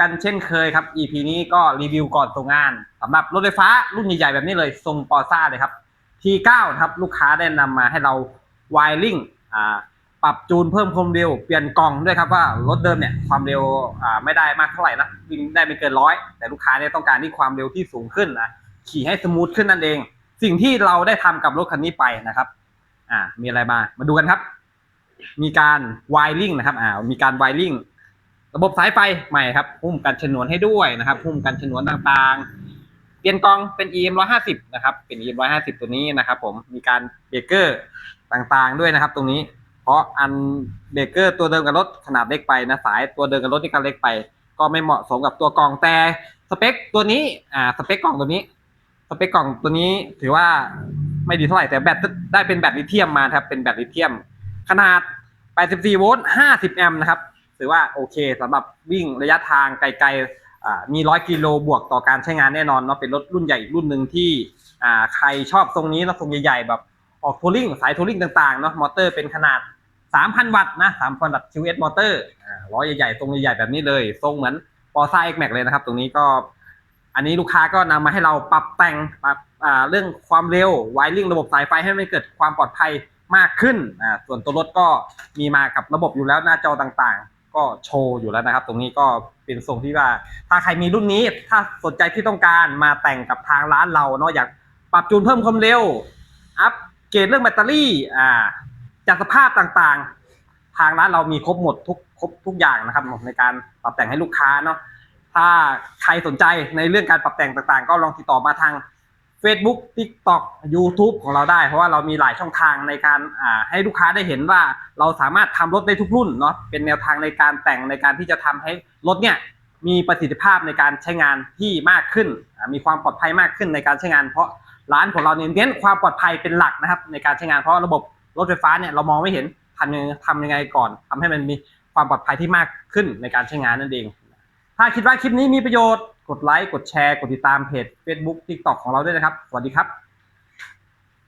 กันเช่นเคยครับ EP นี้ก็รีวิวก่อนส่งงานสำหรับรถไฟฟ้ารุ่นใหญ่ๆ แบบนี้เลยทรงปอร์ซ่าเลยครับ T9 ครับลูกค้าได้นำมาให้เราไวริงอ่าปรับจูนเพิ่มความเร็วเปลี่ยนกล่องด้วยครับว่ารถเดิมเนี่ยความเร็วอ่าไม่ได้มากเท่าไหร่นะวิ่งได้ไม่เกินร้อยแต่ลูกค้าเนี่ยต้องการที่ความเร็วที่สูงขึ้นนะขี่ให้สมูทขึ้นนั่นเอง สิ่งที่เราได้ทำกับรถคันนี้ไปนะครับอ่ามีอะไรมามาดูกันครับ มีการไวริงนะครับอ่ามีการไวริง ระบบสายไฟใหม่ครับหุ้มกันชนวนให้ด้วยนะครับหุ้มกันชนวนต่างๆ เปลี่ยนกองเป็น EM 150นะครับ เป็น EM 150ตัวนี้นะครับผมมีการเบรกเกอร์ต่างๆด้วยนะครับ ตรงนี้ เพราะอันเบรกเกอร์ตัวเดิมกับรถขนาดเล็กไปนะสายตัวเดิมกับรถนี่ก็เล็กไป ก็ไม่เหมาะสมกับตัวกองแต่สเปคตัวนี้อ่าสเปคกล่องตัวนี้ สเปคกล่องตัวนี้ถือว่าไม่ดีเท่าไหร่แต่แบตได้เป็นแบตลิเธียมมาครับเป็นแบตลิเธียม ขนาด 84 โวลต์ 50 แอมป์นะครับ ถือว่าโอเคสำหรับวิ่งระยะทางไกลๆมี100กิโลบวกต่อการใช้งานแน่นอนเนาะเป็นรถรุ่นใหญ่รุ่นหนึ่งที่ใครชอบทรงนี้นะทรงใหญ่ๆแบบออกทัวริงสายทัวริงต่างๆเนาะมอเตอร์เป็นขนาด 3,000 วัตต์นะ3,000วัตต์ QS มอเตอร์ล้อใหญ่ๆทรงใหญ่ๆแบบนี้เลย ทรงเหมือนปอร์ซ่า X Max เลยนะครับ ตรงนี้ก็อันนี้ลูกค้าก็นำมาให้เราปรับแต่งปรับเรื่องความเร็วไวริ่งระบบสายไฟให้มันเกิดความปลอดภัยมากขึ้น ส่วนตัวรถก็มีมากับระบบอยู่แล้วหน้าจอต่างๆ ก็โชว์อยู่แล้วนะครับ ตรงนี้ก็เป็นทรงที่ว่า ถ้าใครมีรุ่นนี้ ถ้าสนใจที่ต้องการมาแต่งกับทางร้านเราเนาะอยากปรับจูนเพิ่มความเร็ว อัปเกรดเรื่องแบตเตอรี่อ่าจัดสภาพต่างๆ ทางร้านเรามีครบหมดทุกครบทุกอย่างนะครับในการปรับแต่งให้ลูกค้าเนาะถ้าใครสนใจในเรื่องการปรับแต่งต่างๆ ก็ลองติดต่อมาทาง Facebook TikTok YouTube ของเราได้ เพราะว่าเรามีหลายช่องทางในการให้ลูกค้าได้เห็นว่าเราสามารถทำรถได้ทุกรุ่นเนาะเป็นแนวทางในการแต่งในการที่จะทำให้รถเนี่ยมีประสิทธิภาพในการใช้งานที่มากขึ้น มีความปลอดภัยมากขึ้นในการใช้งาน เพราะร้านของเราเนี่ยเน้นความปลอดภัยเป็นหลักนะครับ ในการใช้งานเพราะระบบรถไฟฟ้าเนี่ยเรามองไม่เห็นทำยังทำยังไงก่อนทำให้มันมีความปลอดภัยที่มากขึ้นในการใช้งานนั่นเอง ถ้าคิดว่าคลิปนี้มีประโยชน์ กดไลค์ กดแชร์ กดติดตามเพจ Facebook TikTok ของเราด้วยนะครับ สวัสดีครับ